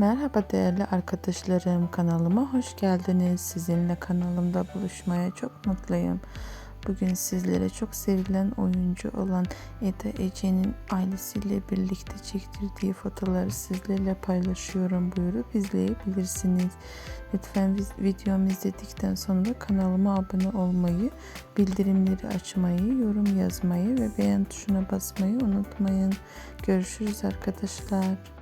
Merhaba değerli arkadaşlarım kanalıma hoş geldiniz. Sizinle kanalımda buluşmaya çok mutluyum. Bugün sizlere çok sevilen oyuncu olan Eda Ece'nin ailesiyle birlikte çektirdiği fotoğrafları sizlerle paylaşıyorum. Buyurup izleyebilirsiniz. Lütfen videomu izledikten sonra kanalıma abone olmayı, bildirimleri açmayı, yorum yazmayı ve beğen tuşuna basmayı unutmayın. Görüşürüz arkadaşlar.